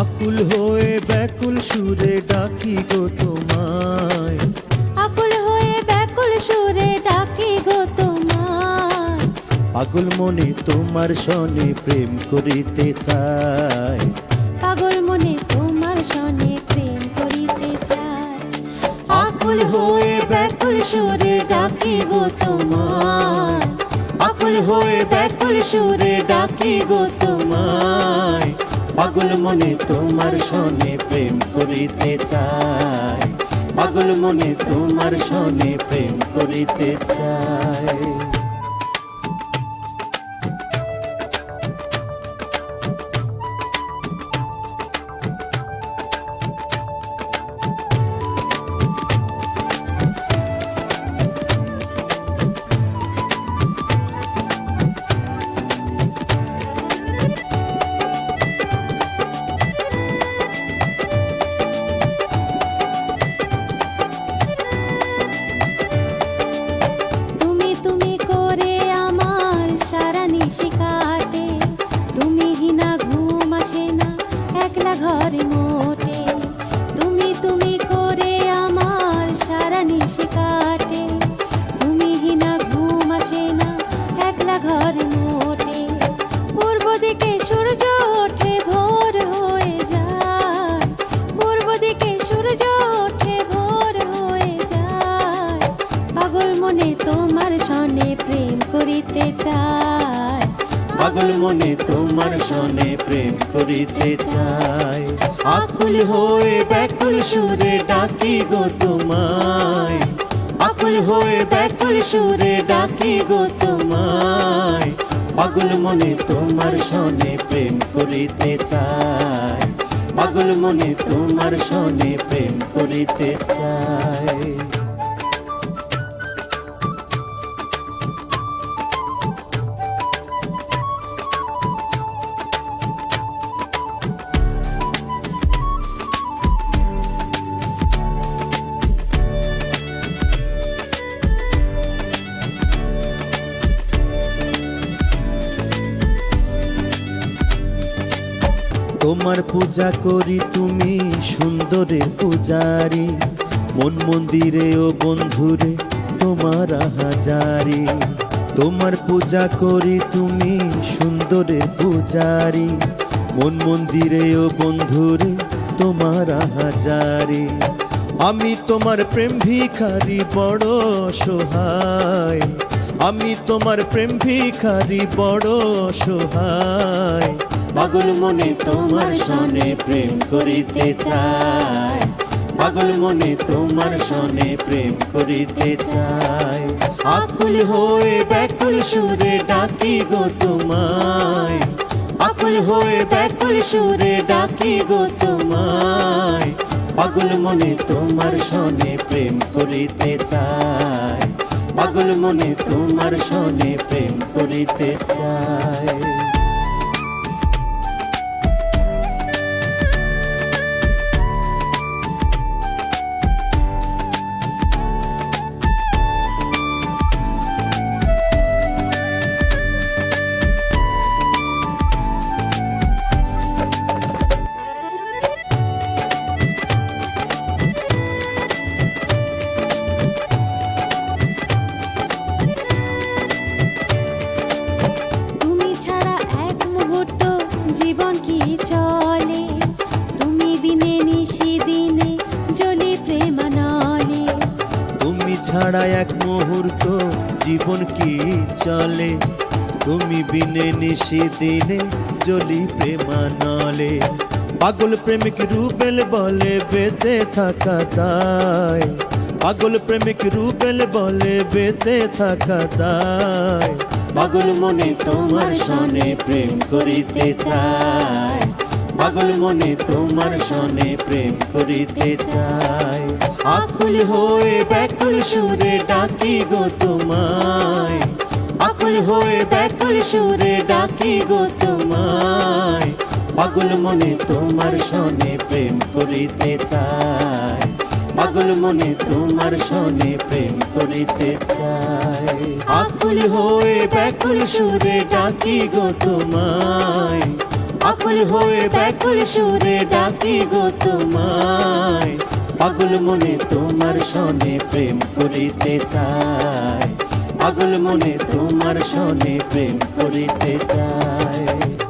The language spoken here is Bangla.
আকুল হয়ে ব্যাকুল সুরে ডাকি গো তোমায়। আকুল হয়ে ব্যাকুল সুরে ডাকি গো তোমায়। পাগল মনে তোমার সনে প্রেম করিতে চায়। পাগল মনে তোমার সনে প্রেম করিতে চায়। আকুল হয়ে ব্যাকুল সুরে ডাকি গো তোমায়। আকুল হয়ে ব্যাকুল সুরে ডাকি গো তোমায়। পাগল মনে তোমার সনে প্রেম করিতে চায়। পাগল মনে তোমার সনে প্রেম করিতে চায়। করিতে চায়। পাগল মনে তোমার সনে প্রেম করিতে চায়। আকুল হয়ে ব্যাকুল সুরে ডাকি গো তোমায়। আকুল হয়ে ব্যাকুল সুরে ডাকি গো তোমায়। পাগল মনে তোমার সনে প্রেম করিতে চায়। পাগল মনে তোমার সনে প্রেম করিতে চায়। তোমার পূজা করি তুমি সুন্দরের পূজারি। মন মন্দিরে ও বন্ধুরে তোমার হাজারি। তোমার পূজা করি তুমি সুন্দরের পূজারি। মন মন্দিরে ও বন্ধুরে তোমার হাজারি। আমি তোমার প্রেম ভিখারি বড় সহায় আমি তোমার প্রেম ভিখারি বড় সহায় পাগল মনে তোমার সনে প্রেম করিতে চায়। পাগল মনে তোমার সনে প্রেম করিতে চায়। আকুল হয়ে ব্যাকুল সুরে ডাকি গো তোমায়। আকুল হয়ে ব্যাকুল সুরে ডাকি গো তোমায়। পাগল মনে তোমার সনে প্রেম করিতে চায়। পাগল মনে তোমার সনে প্রেম করিতে চায়। ছাড়া এক মুহূর্ত জীবন কি চলে? তুমি বিনে নিশি দিনে জলি প্রেমানলে। পাগল প্রেমিক রুবেল বলে বেঁচে থাকা দায় পাগল প্রেমিক রুবেল বলে বেঁচে থাকা দায় পাগল মনে তোমার সনে প্রেম করিতে চায়। পাগল মনে তোমার সনে প্রেম করিতে চায় আকুল হয়ে ব্যাকুল সুরে ডাকি গো তোমায়। আকুল হয়ে ব্যাকুল সুরে ডাকি গো তোমায়। পাগল মনে তোমার সনে প্রেম করিতে চায় পাগল মনে তোমার সনে প্রেম করিতে চায় আকুল হয়ে ব্যাকুল সুরে ডাকি গো তোমায়। আকুল হয়ে ব্যাকুল সুরে ডাকি গো তোমায়। পাগল মনে তোমার সনে প্রেম করিতে চায়। পাগল মনে তোমার সনে প্রেম করিতে চায়।